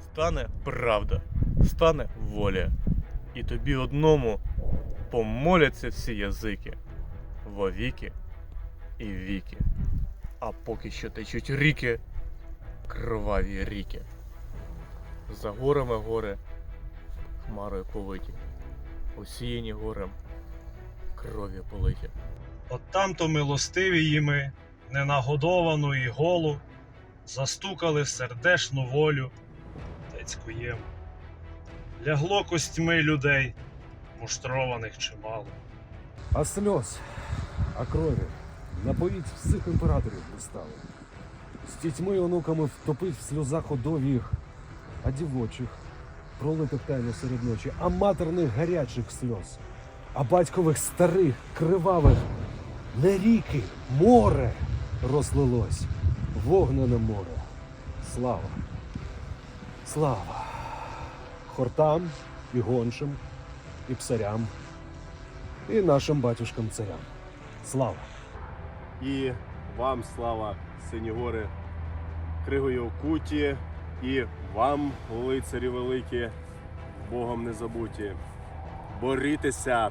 Стане правда, стане воля, і тобі одному помоляться всі язики вовіки і віки. А поки що течуть ріки, кроваві ріки. За горами гори, хмарою повиті, осіяні горем, кров'ю политі. От там-то милостиві їми, ненагодовану і голу, застукали в сердешну волю тецькуєм. Лягло костьми людей, муштрованих чимало. А сльоз, а крові напоїть всіх імператорів дістали. З дітьми і онуками втопить в сльозах удовіх, а дівочих пролитих тайно серед ночі, а матерних гарячих сльоз, а батькових старих, кривавих, не ріки, море розлилось, вогнене море. Слава! Слава! Хортам і гоншим, і псарям, і нашим батюшкам царям. Слава! І вам слава, сині гори, кригою окуті, і вам, лицарі великі, Богом не забуті. Борітеся,